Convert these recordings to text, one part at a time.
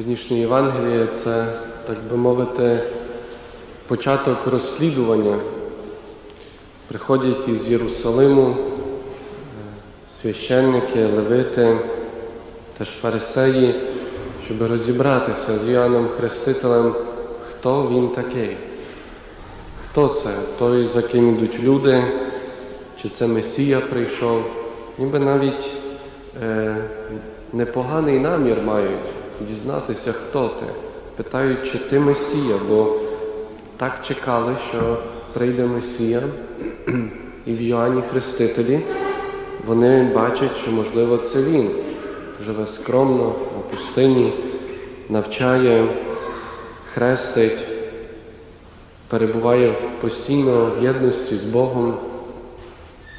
Сьогоднішнє Євангеліє це, так би мовити, початок розслідування. Приходять із Єрусалиму е, священники, левити, теж фарисеї, щоб розібратися з Іоанном Хрестителем, хто він такий. Хто це? Той, за ким йдуть люди, чи це Месія прийшов, ніби навіть е, непоганий намір мають дізнатися, хто ти. Питають, чи ти Месія, бо так чекали, що прийде Месія, і в Йоанні Хрестителі вони бачать, що, можливо, це він. Живе скромно на пустині, навчає, хрестить, перебуває постійно в єдності з Богом,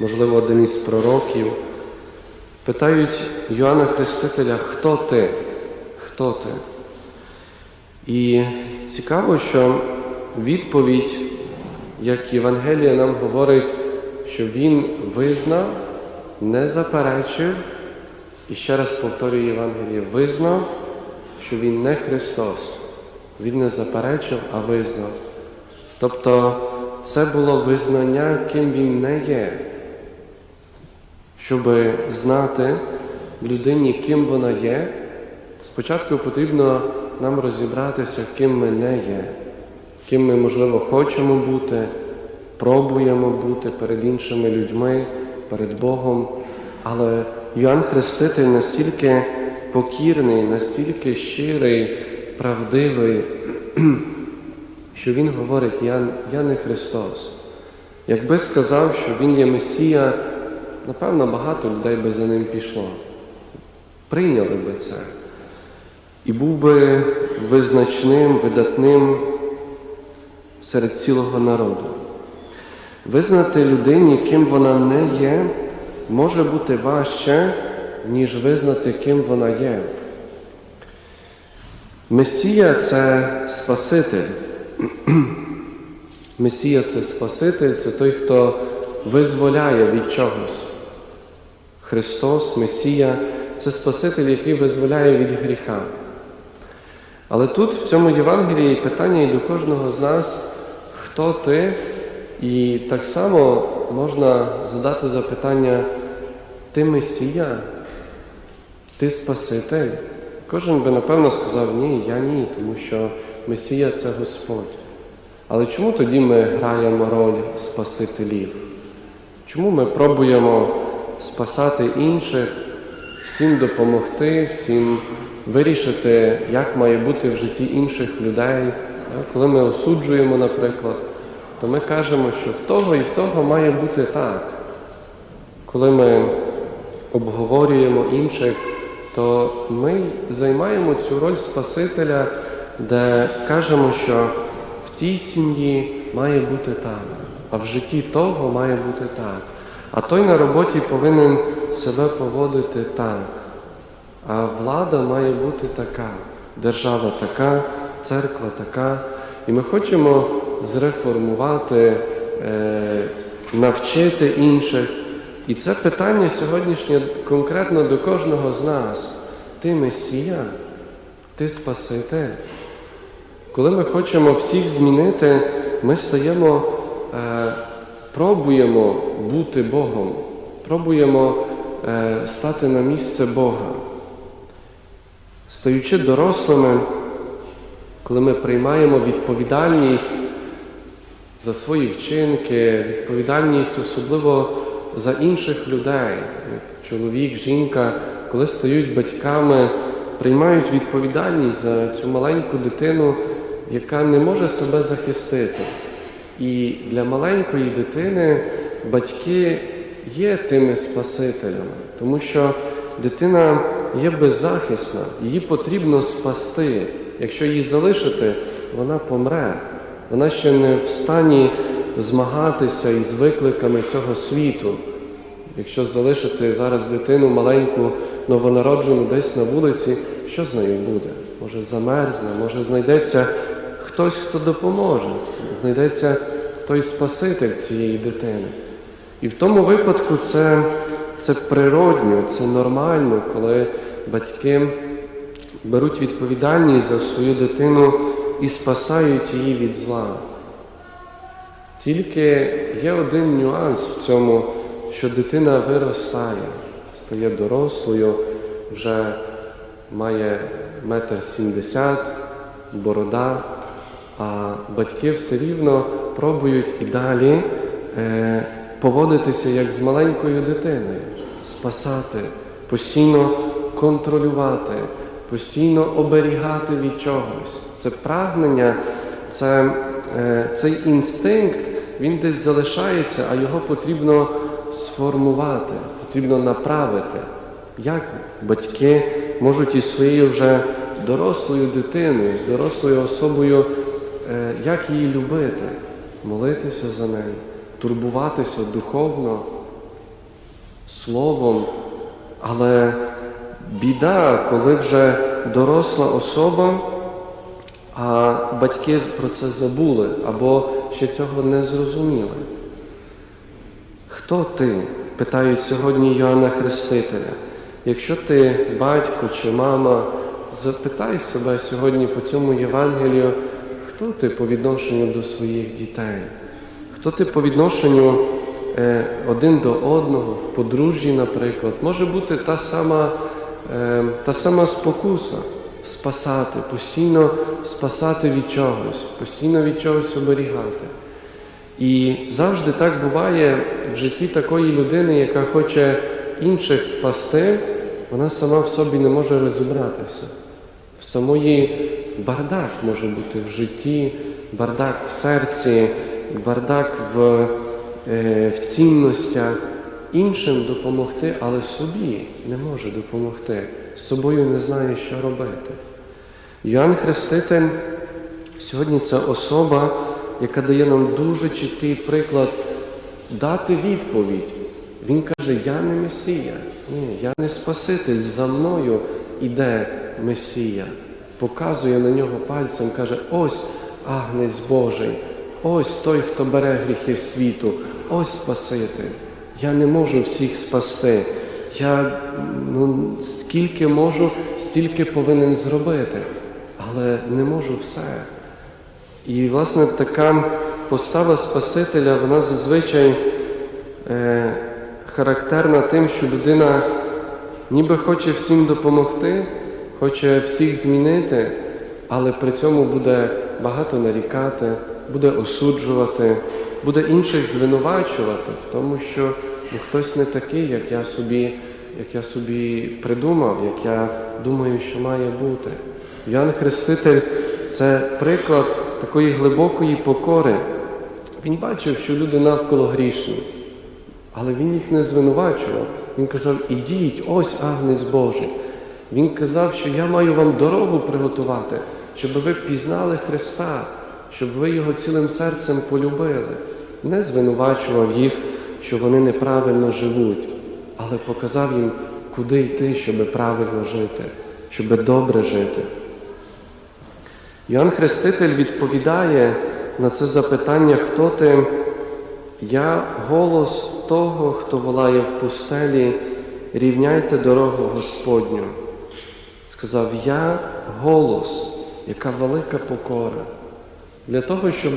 можливо, один із пророків. Питають Йоанна Хрестителя, хто ти? Хто ти? І цікаво, що відповідь, як Євангелія нам говорить, що він визнав, не заперечив, і ще раз повторюю Євангеліє, визнав, що він не Христос. Він не заперечив, а визнав. Тобто це було визнання, ким він не є, щоб знати людині, ким вона є, спочатку потрібно нам розібратися, ким ми не є, ким ми, можливо, хочемо бути, пробуємо бути перед іншими людьми, перед Богом. Але Йоанн Хреститель настільки покірний, настільки щирий, правдивий, що він говорить, я, я не Христос. Якби сказав, що Він є Месія, напевно, багато людей би за ним пішло. Прийняли би це. І був би визначним, видатним серед цілого народу. Визнати людині, ким вона не є, може бути важче, ніж визнати, ким вона є. Месія це Спаситель. Месія це Спаситель, це той, хто визволяє від чогось. Христос, Месія це Спаситель, який визволяє від гріха. Але тут, в цьому Євангелії, питання і до кожного з нас, хто ти, і так само можна задати запитання, ти Месія, ти Спаситель. Кожен би напевно сказав, ні, я ні, тому що Месія це Господь. Але чому тоді ми граємо роль Спасителів? Чому ми пробуємо спасати інших, всім допомогти, всім вирішити, як має бути в житті інших людей? Коли ми осуджуємо, наприклад, то ми кажемо, що в того і в того має бути так. Коли ми обговорюємо інших, то ми займаємо цю роль Спасителя, де кажемо, що в тій сім'ї має бути так, а в житті того має бути так. А той на роботі повинен себе поводити так. А влада має бути така, держава така, церква така. І ми хочемо зреформувати, е, навчити інших. І це питання сьогоднішнє конкретно до кожного з нас. Ти Месія, ти Спаситель. Коли ми хочемо всіх змінити, ми стаємо, е, пробуємо бути Богом, пробуємо е, стати на місце Бога. Стаючи дорослими, коли ми приймаємо відповідальність за свої вчинки, відповідальність особливо за інших людей, як чоловік, жінка, коли стають батьками, приймають відповідальність за цю маленьку дитину, яка не може себе захистити. І для маленької дитини батьки є тими спасителями, тому що дитина є беззахисна, її потрібно спасти. Якщо її залишити, вона помре. Вона ще не в стані змагатися із викликами цього світу. Якщо залишити зараз дитину маленьку, новонароджену десь на вулиці, що з нею буде? Може замерзне, може знайдеться хтось, хто допоможе, знайдеться той Спаситель цієї дитини. І в тому випадку це, це природньо, це нормально, коли батьки беруть відповідальність за свою дитину і спасають її від зла. Тільки є один нюанс в цьому, що дитина виростає, стає дорослою, вже має метр сімдесят, борода, а батьки все рівно пробують і далі е, поводитися як з маленькою дитиною, спасати, постійно контролювати, постійно оберігати від чогось. Це прагнення, це, е, цей інстинкт, він десь залишається, а його потрібно сформувати, потрібно направити. Як батьки можуть із своєю вже дорослою дитиною, з дорослою особою, е, як її любити, молитися за неї, турбуватися духовно, словом, але біда, коли вже доросла особа, а батьки про це забули або ще цього не зрозуміли. Хто ти? питають сьогодні Йоанна Хрестителя. Якщо ти батько чи мама, запитай себе сьогодні по цьому Євангелію, хто ти по відношенню до своїх дітей? Хто ти по відношенню е, один до одного, в подружжі, наприклад, може бути та сама, та сама спокуса спасати, постійно спасати від чогось, постійно від чогось оберігати. І завжди так буває в житті такої людини, яка хоче інших спасти, вона сама в собі не може розібратися. В самої бардак може бути в житті, бардак в серці, бардак в, е, в цінностях. Іншим допомогти, але собі не може допомогти. З собою не знає, що робити. Йоанн Хреститель сьогодні це особа, яка дає нам дуже чіткий приклад дати відповідь. Він каже: Я не Месія, ні, я не Спаситель, за мною іде Месія. Показує на нього пальцем, каже: ось агнець Божий, ось той, хто бере гріхи світу, ось Спаситель. Я не можу всіх спасти. Я ну, скільки можу, стільки повинен зробити, але не можу все. І, власне, така постава Спасителя, вона зазвичай е, характерна тим, що людина ніби хоче всім допомогти, хоче всіх змінити, але при цьому буде багато нарікати, буде осуджувати, буде інших звинувачувати в тому, що ну, хтось не такий, як я собі, як я собі придумав, як я думаю, що має бути. Ян Хреститель це приклад такої глибокої покори. Він бачив, що люди навколо грішні, але він їх не звинувачував. Він казав, ідіть, ось агнець Божий. Він казав, що я маю вам дорогу приготувати, щоб ви пізнали Христа, щоб ви його цілим серцем полюбили. Не звинувачував їх, що вони неправильно живуть, але показав їм, куди йти, щоб правильно жити, щоб добре жити. Йоанн Хреститель відповідає на це запитання, хто ти? Я голос того, хто волає в пустелі, рівняйте дорогу Господню. Сказав я голос, яка велика покора. Для того, щоб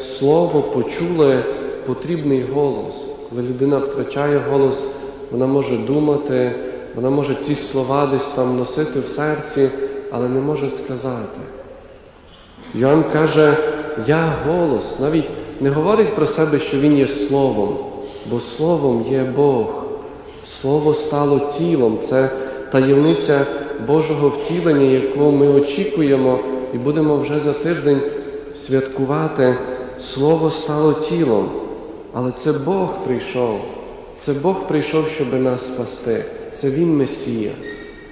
слово почули, потрібний голос. Коли людина втрачає голос, вона може думати, вона може ці слова десь там носити в серці, але не може сказати. Йоанн каже, я голос, навіть не говорить про себе, що Він є Словом, бо Словом є Бог. Слово стало тілом, це таємниця Божого втілення, яку ми очікуємо і будемо вже за тиждень святкувати. Слово стало тілом. Але це Бог прийшов. Це Бог прийшов, щоб нас спасти. Це Він Месія.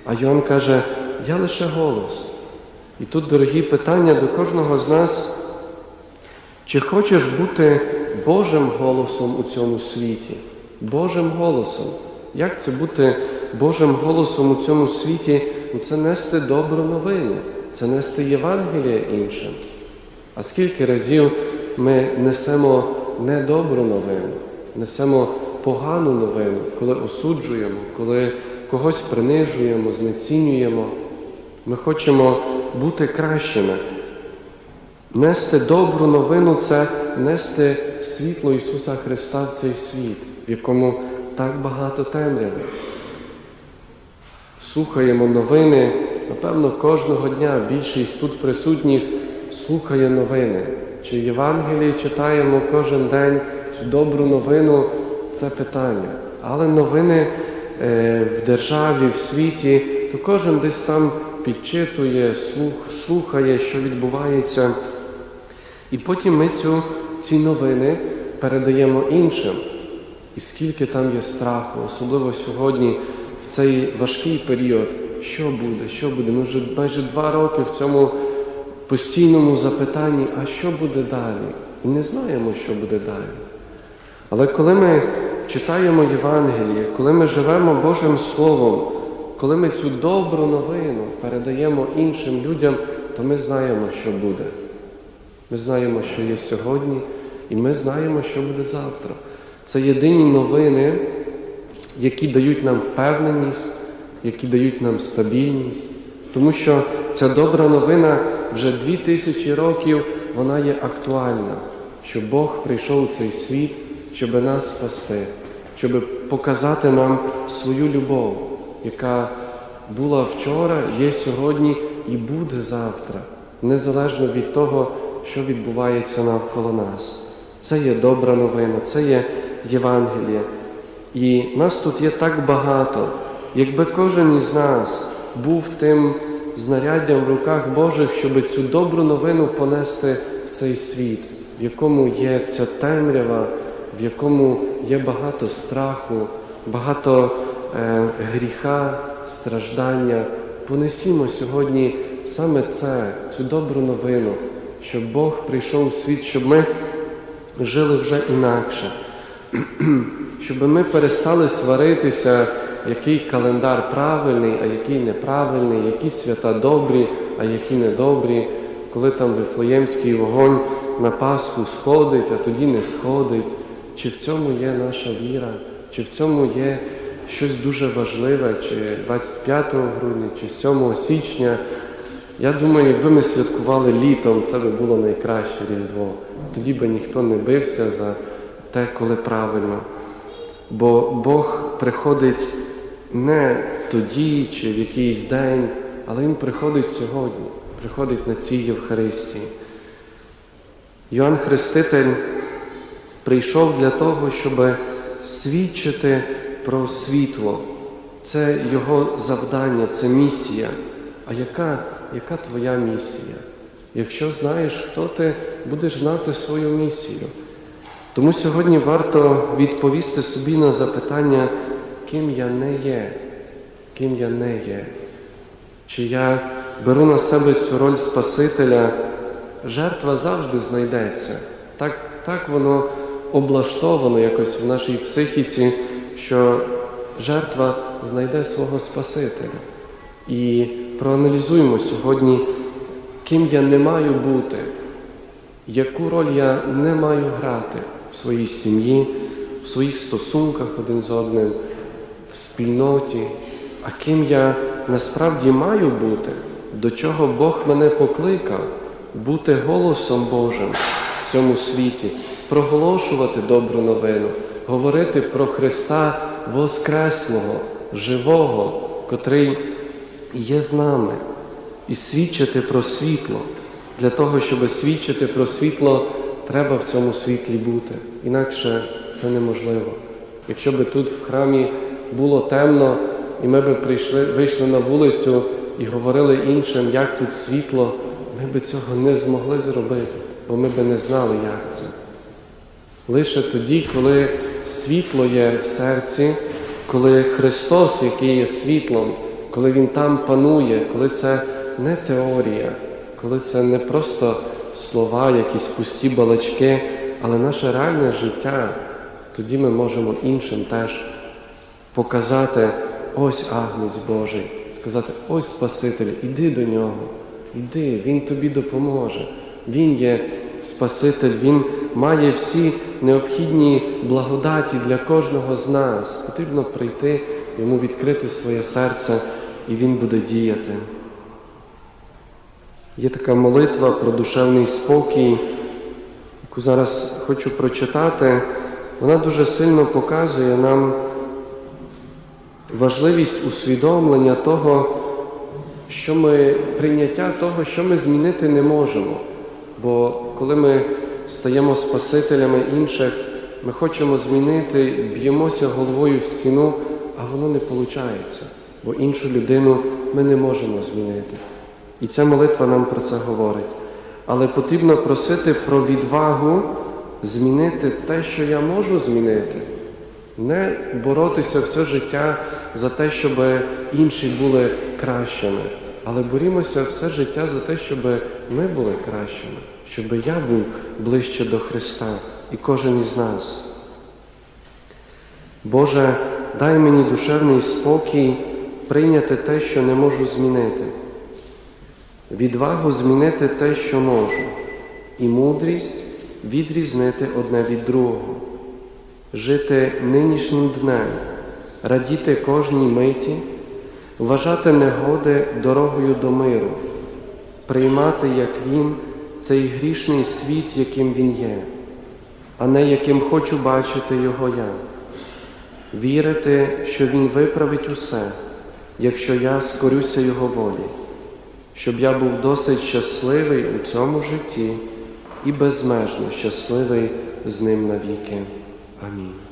А Йоанн каже, я лише голос. І тут, дорогі питання до кожного з нас, чи хочеш бути Божим голосом у цьому світі? Божим голосом. Як це бути Божим голосом у цьому світі? Ну, Це нести добру новину, це нести Євангеліє іншим. А скільки разів ми несемо недобру новину, несемо погану новину, коли осуджуємо, коли когось принижуємо, знецінюємо. Ми хочемо бути кращими. Нести добру новину це нести світло Ісуса Христа в цей світ, в якому так багато темряви. Слухаємо новини, напевно, кожного дня більшість тут присутніх слухає новини. Чи Євангелії читаємо кожен день цю добру новину це питання. Але новини е, в державі, в світі, то кожен десь там підчитує, слухає, що відбувається. І потім ми цю, ці новини передаємо іншим. І скільки там є страху, особливо сьогодні, в цей важкий період, що буде, що буде. Ми вже майже два роки в цьому постійному запитанні, а що буде далі? І не знаємо, що буде далі. Але коли ми читаємо Євангеліє, коли ми живемо Божим Словом, коли ми цю добру новину передаємо іншим людям, то ми знаємо, що буде. Ми знаємо, що є сьогодні, і ми знаємо, що буде завтра. Це єдині новини, які дають нам впевненість, які дають нам стабільність. Тому що ця добра новина вже дві тисячі років вона є актуальна, що Бог прийшов у цей світ, щоб нас спасти, щоб показати нам свою любов, яка була вчора, є сьогодні і буде завтра, незалежно від того, що відбувається навколо нас. Це є добра новина, це є Євангеліє. І нас тут є так багато. Якби кожен із нас був тим знаряддям в руках Божих, щоб цю добру новину понести в цей світ, в якому є ця темрява, в якому є багато страху, багато е, гріха, страждання. Понесімо сьогодні саме це, цю добру новину, щоб Бог прийшов у світ, щоб ми жили вже інакше, щоб ми перестали сваритися, який календар правильний, а який неправильний, які свята добрі, а які недобрі, коли там Вифлеємський вогонь на Пасху сходить, а тоді не сходить. Чи в цьому є наша віра, чи в цьому є щось дуже важливе, чи 25 грудня, чи 7 січня. Я думаю, якби ми святкували літом, це би було найкраще Різдво. Тоді би ніхто не бився за те, коли правильно. Бо Бог приходить не тоді чи в якийсь день, але Він приходить сьогодні, приходить на цій Євхаристії. Йоанн Хреститель прийшов для того, щоб свідчити про світло. Це його завдання, це місія. А яка, яка твоя місія? Якщо знаєш, хто ти, будеш знати свою місію. Тому сьогодні варто відповісти собі на запитання, ким я не є, ким я не є. Чи я беру на себе цю роль Спасителя, жертва завжди знайдеться. Так, так воно облаштовано якось в нашій психіці, що жертва знайде свого Спасителя. І проаналізуємо сьогодні, ким я не маю бути, яку роль я не маю грати в своїй сім'ї, в своїх стосунках один з одним, в спільноті, а ким я насправді маю бути, до чого Бог мене покликав, бути голосом Божим в цьому світі, проголошувати добру новину, говорити про Христа Воскреслого, живого, котрий є з нами, і свідчити про світло. Для того, щоб свідчити про світло, треба в цьому світлі бути. Інакше це неможливо. Якщо би тут в храмі було темно, і ми би прийшли, вийшли на вулицю і говорили іншим, як тут світло, ми би цього не змогли зробити, бо ми би не знали, як це. Лише тоді, коли світло є в серці, коли Христос, який є світлом, коли Він там панує, коли це не теорія, коли це не просто слова, якісь пусті балачки, але наше реальне життя, тоді ми можемо іншим теж показати ось Агнець Божий, сказати, ось Спаситель, іди до нього, іди, Він тобі допоможе. Він є Спаситель, Він має всі необхідні благодаті для кожного з нас. Потрібно прийти, йому відкрити своє серце, і Він буде діяти. Є така молитва про душевний спокій, яку зараз хочу прочитати. Вона дуже сильно показує нам важливість усвідомлення того, що ми прийняття того, що ми змінити не можемо. Бо коли ми стаємо Спасителями інших, ми хочемо змінити, б'ємося головою в стіну, а воно не виходить, бо іншу людину ми не можемо змінити. І ця молитва нам про це говорить. Але потрібно просити про відвагу змінити те, що я можу змінити. Не боротися все життя за те, щоб інші були кращими, але борімося все життя за те, щоб ми були кращими, щоб я був ближче до Христа і кожен із нас. Боже, дай мені душевний спокій прийняти те, що не можу змінити, відвагу змінити те, що можу, і мудрість відрізнити одне від другого, жити нинішнім днем, радіти кожній миті, вважати негоди дорогою до миру, приймати, як Він, цей грішний світ, яким Він є, а не яким хочу бачити Його я. Вірити, що Він виправить усе, якщо я скорюся Його волі, щоб я був досить щасливий у цьому житті і безмежно щасливий з ним навіки. Амінь.